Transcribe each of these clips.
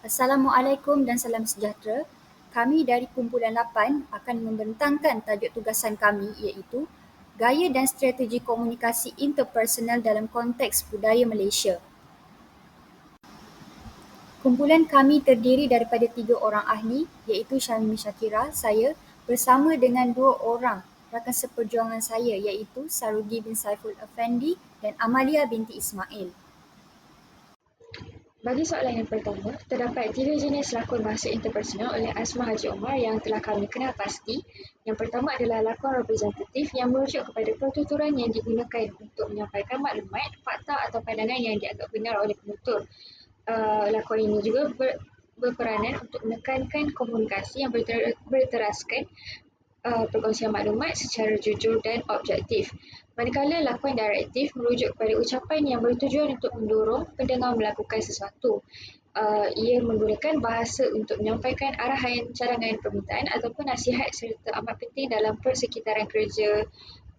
Assalamualaikum dan salam sejahtera. Kami dari kumpulan 8 akan membentangkan tajuk tugasan kami iaitu Gaya dan Strategi Komunikasi Interpersonal dalam Konteks Budaya Malaysia. Kumpulan kami terdiri daripada tiga orang ahli iaitu Syamimi Shakira, saya bersama dengan dua orang rakan seperjuangan saya iaitu Sarugi bin Saiful Effendi dan Amalia binti Ismail. Bagi soalan yang pertama, terdapat tiga jenis lakon bahasa interpersonal oleh Asma Haji Omar yang telah kami kenal pasti. Yang pertama adalah lakon representatif yang merujuk kepada pertuturan yang digunakan untuk menyampaikan maklumat, fakta atau pandangan yang dianggap benar oleh penutur. Uh, lakon ini juga ber, berperanan untuk menekankan komunikasi yang berter, berteraskan uh, perkongsian maklumat secara jujur dan objektif. Manakala lakon direktif merujuk kepada ucapan yang bertujuan untuk mendorong pendengar melakukan sesuatu. Uh, ia menggunakan bahasa untuk menyampaikan arahan, cadangan, permintaan ataupun nasihat serta amat penting dalam persekitaran kerja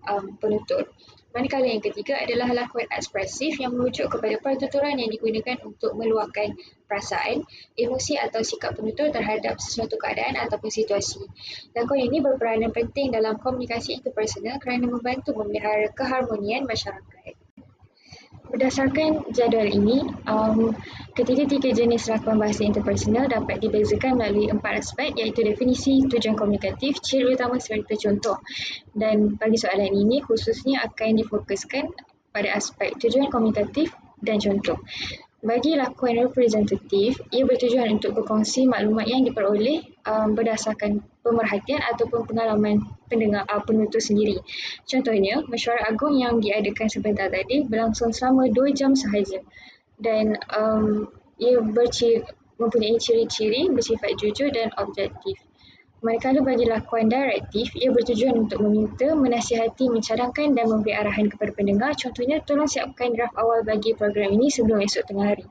um, penutur. Manakala yang ketiga adalah lakon ekspresif yang merujuk kepada pertuturan yang digunakan untuk meluahkan perasaan, emosi atau sikap penutur terhadap sesuatu keadaan ataupun situasi. Lakon ini berperanan penting dalam komunikasi interpersonal kerana membantu memelihara keharmonian masyarakat. Berdasarkan jadual ini, um, ketiga-tiga jenis lakon bahasa interpersonal dapat dibezakan melalui empat aspek iaitu definisi, tujuan komunikatif, ciri utama serta contoh. Dan bagi soalan ini khususnya akan difokuskan pada aspek tujuan komunikatif dan contoh. Bagi lakon representatif, ia bertujuan untuk berkongsi maklumat yang diperoleh um, berdasarkan pemerhatian ataupun pengalaman pendengar uh, penutur sendiri. Contohnya, mesyuarat agung yang diadakan sebentar tadi berlangsung selama dua jam sahaja dan um, ia berciri, mempunyai ciri-ciri bersifat jujur dan objektif. Manakala bagi lakuan direktif, ia bertujuan untuk meminta, menasihati, mencadangkan dan memberi arahan kepada pendengar. Contohnya, tolong siapkan draft awal bagi program ini sebelum esok tengah hari.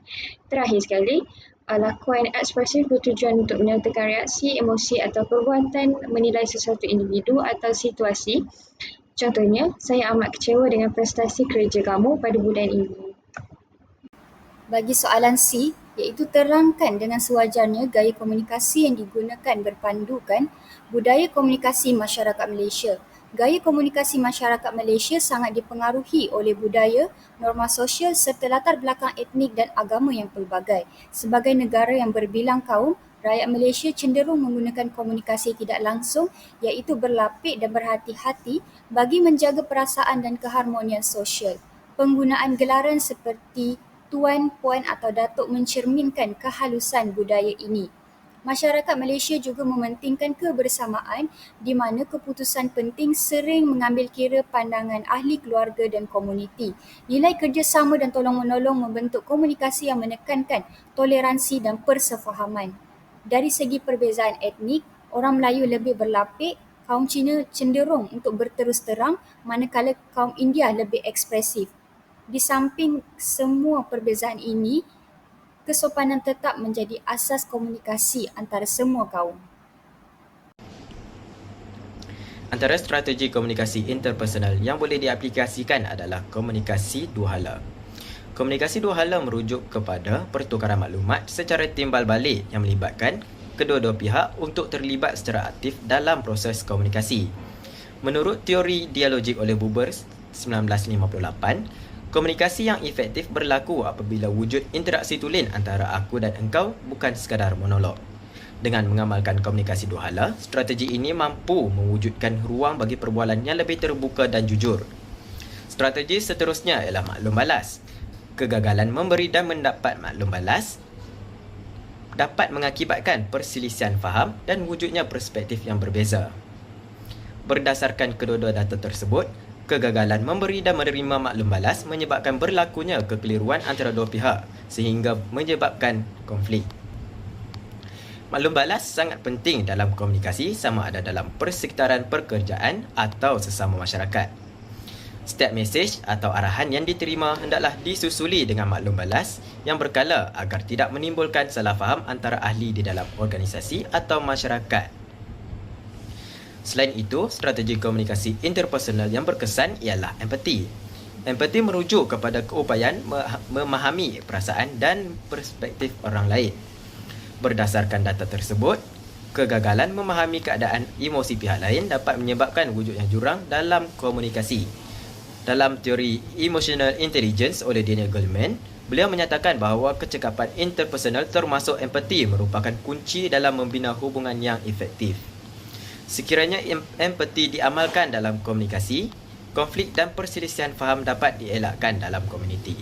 Terakhir sekali, uh, lakuan ekspresif bertujuan untuk menyatakan reaksi, emosi atau perbuatan menilai sesuatu individu atau situasi. Contohnya, saya amat kecewa dengan prestasi kerja kamu pada bulan ini. Bagi soalan C, iaitu terangkan dengan sewajarnya gaya komunikasi yang digunakan berpandukan budaya komunikasi masyarakat Malaysia. Gaya komunikasi masyarakat Malaysia sangat dipengaruhi oleh budaya, norma sosial serta latar belakang etnik dan agama yang pelbagai. Sebagai negara yang berbilang kaum, rakyat Malaysia cenderung menggunakan komunikasi tidak langsung iaitu berlapik dan berhati-hati bagi menjaga perasaan dan keharmonian sosial. Penggunaan gelaran seperti tuan, puan atau datuk mencerminkan kehalusan budaya ini. Masyarakat Malaysia juga mementingkan kebersamaan di mana keputusan penting sering mengambil kira pandangan ahli keluarga dan komuniti. Nilai kerjasama dan tolong-menolong membentuk komunikasi yang menekankan toleransi dan persefahaman. Dari segi perbezaan etnik, orang Melayu lebih berlapik, kaum Cina cenderung untuk berterus terang manakala kaum India lebih ekspresif. Di samping semua perbezaan ini, kesopanan tetap menjadi asas komunikasi antara semua kaum. Antara strategi komunikasi interpersonal yang boleh diaplikasikan adalah komunikasi dua hala. Komunikasi dua hala merujuk kepada pertukaran maklumat secara timbal balik yang melibatkan kedua-dua pihak untuk terlibat secara aktif dalam proses komunikasi. Menurut teori dialogik oleh Buber 1958, Komunikasi yang efektif berlaku apabila wujud interaksi tulen antara aku dan engkau bukan sekadar monolog. Dengan mengamalkan komunikasi dua hala, strategi ini mampu mewujudkan ruang bagi perbualan yang lebih terbuka dan jujur. Strategi seterusnya ialah maklum balas. Kegagalan memberi dan mendapat maklum balas dapat mengakibatkan perselisihan faham dan wujudnya perspektif yang berbeza. Berdasarkan kedua-dua data tersebut, Kegagalan memberi dan menerima maklum balas menyebabkan berlakunya kekeliruan antara dua pihak sehingga menyebabkan konflik. Maklum balas sangat penting dalam komunikasi sama ada dalam persekitaran pekerjaan atau sesama masyarakat. Setiap mesej atau arahan yang diterima hendaklah disusuli dengan maklum balas yang berkala agar tidak menimbulkan salah faham antara ahli di dalam organisasi atau masyarakat. Selain itu, strategi komunikasi interpersonal yang berkesan ialah empati. Empati merujuk kepada keupayaan memahami perasaan dan perspektif orang lain. Berdasarkan data tersebut, kegagalan memahami keadaan emosi pihak lain dapat menyebabkan wujudnya jurang dalam komunikasi. Dalam teori Emotional Intelligence oleh Daniel Goleman, beliau menyatakan bahawa kecekapan interpersonal termasuk empati merupakan kunci dalam membina hubungan yang efektif. Sekiranya em- empati diamalkan dalam komunikasi, konflik dan perselisihan faham dapat dielakkan dalam komuniti.